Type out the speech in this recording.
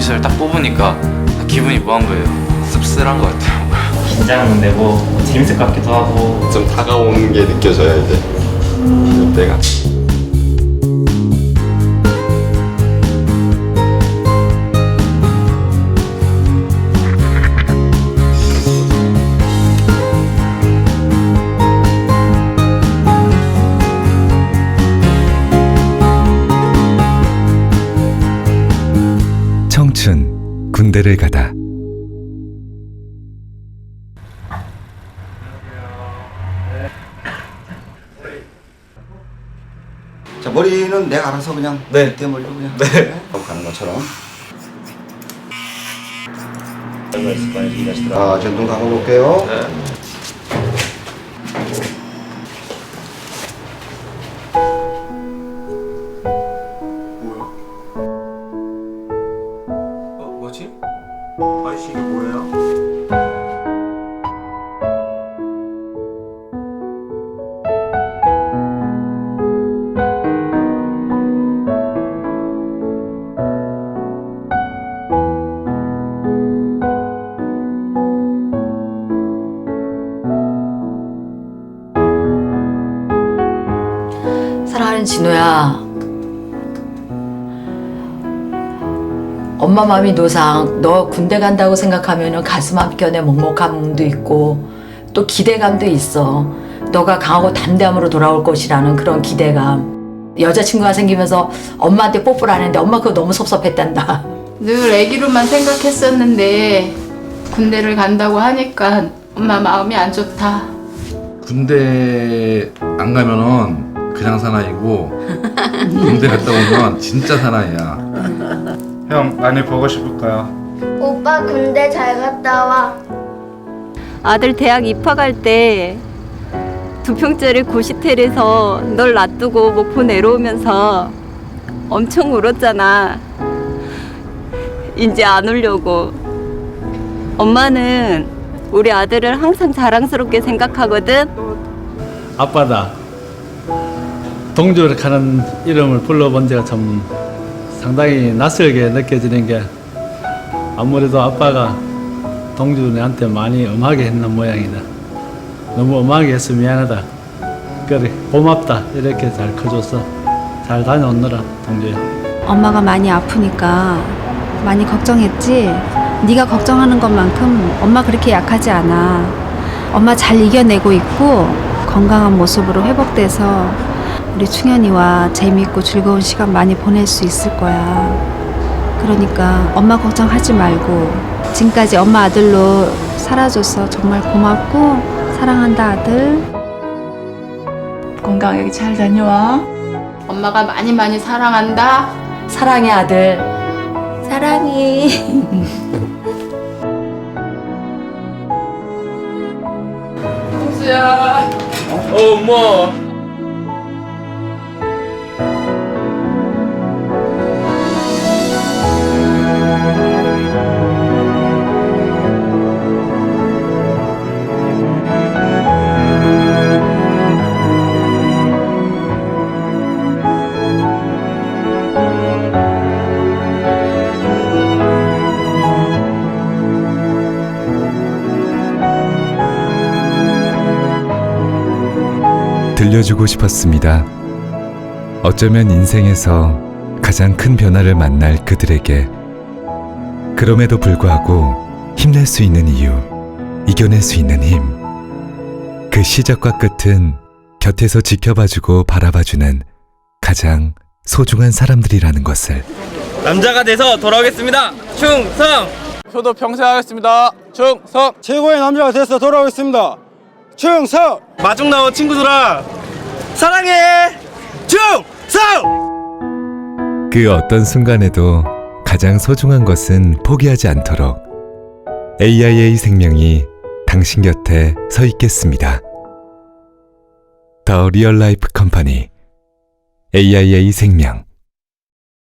있어를 딱 뽑으니까 기분이 뭐한 거예요. 씁쓸한 것 같아요. 긴장되고 재밌을 것 같기도 하고 좀 다가오는 게 느껴져요 이제 이때가 군대를 가다. 자 머리는 내가 알아서 그냥 네. 내 머리로 그냥. 네. 하고 가는 것처럼. 아 전동 감아볼게요. 뭐 아이씨 이게 뭐예요? 사랑하는 진호야. 엄마 마음이 노상. 너 군대 간다고 생각하면 가슴 한켠에 먹먹함도 있고 또 기대감도 있어. 너가 강하고 담대함으로 돌아올 것이라는 그런 기대감. 여자친구가 생기면서 엄마한테 뽀뽀를 하는데 엄마 그거 너무 섭섭했단다. 늘 애기로만 생각했었는데 군대를 간다고 하니까 엄마 마음이 안 좋다. 군대 안 가면은 그냥 사나이고 군대 갔다 오면 진짜 사나이야. 형 많이 보고 싶을까요? 오빠 군대 잘 갔다 와. 아들 대학 입학할 때 두 평짜리 고시텔에서 널 놔두고 목포 내려오면서 엄청 울었잖아. 이제 안 울려고. 엄마는 우리 아들을 항상 자랑스럽게 생각하거든. 아빠다 동주를 하는 이름을 불러본 지가 참 상당히 낯설게 느껴지는 게 아무래도 아빠가 동주한테 많이 엄하게 했는 모양이다 너무 엄하게 해서 미안하다 그래 고맙다 이렇게 잘 커줘서 잘 다녀오느라 동주야 엄마가 많이 아프니까 많이 걱정했지. 네가 걱정하는 것만큼 엄마 그렇게 약하지 않아. 엄마 잘 이겨내고 있고 건강한 모습으로 회복돼서 우리 충현이와 재미있고 즐거운 시간 많이 보낼 수 있을 거야. 그러니까 엄마 걱정하지 말고 지금까지 엄마 아들로 살아줘서 정말 고맙고 사랑한다 아들. 건강하게 잘 다녀와. 엄마가 많이 많이 사랑한다. 사랑해 아들. 사랑해. 동수야. 엄마 들려주고 싶었습니다. 어쩌면 인생에서 가장 큰 변화를 만날 그들에게 그럼에도 불구하고 힘낼 수 있는 이유, 이겨낼 수 있는 힘. 그 시작과 끝은 곁에서 지켜봐주고 바라봐주는 가장 소중한 사람들이라는 것을. 남자가 돼서 돌아오겠습니다. 충성! 저도 평생 하겠습니다. 충성! 최고의 남자가 돼서 돌아오겠습니다 충성! 마중 나온 친구들아. 사랑해. 충성! 그 어떤 순간에도 가장 소중한 것은 포기하지 않도록 AIA 생명이 당신 곁에 서 있겠습니다. 더 리얼 라이프 컴퍼니 AIA 생명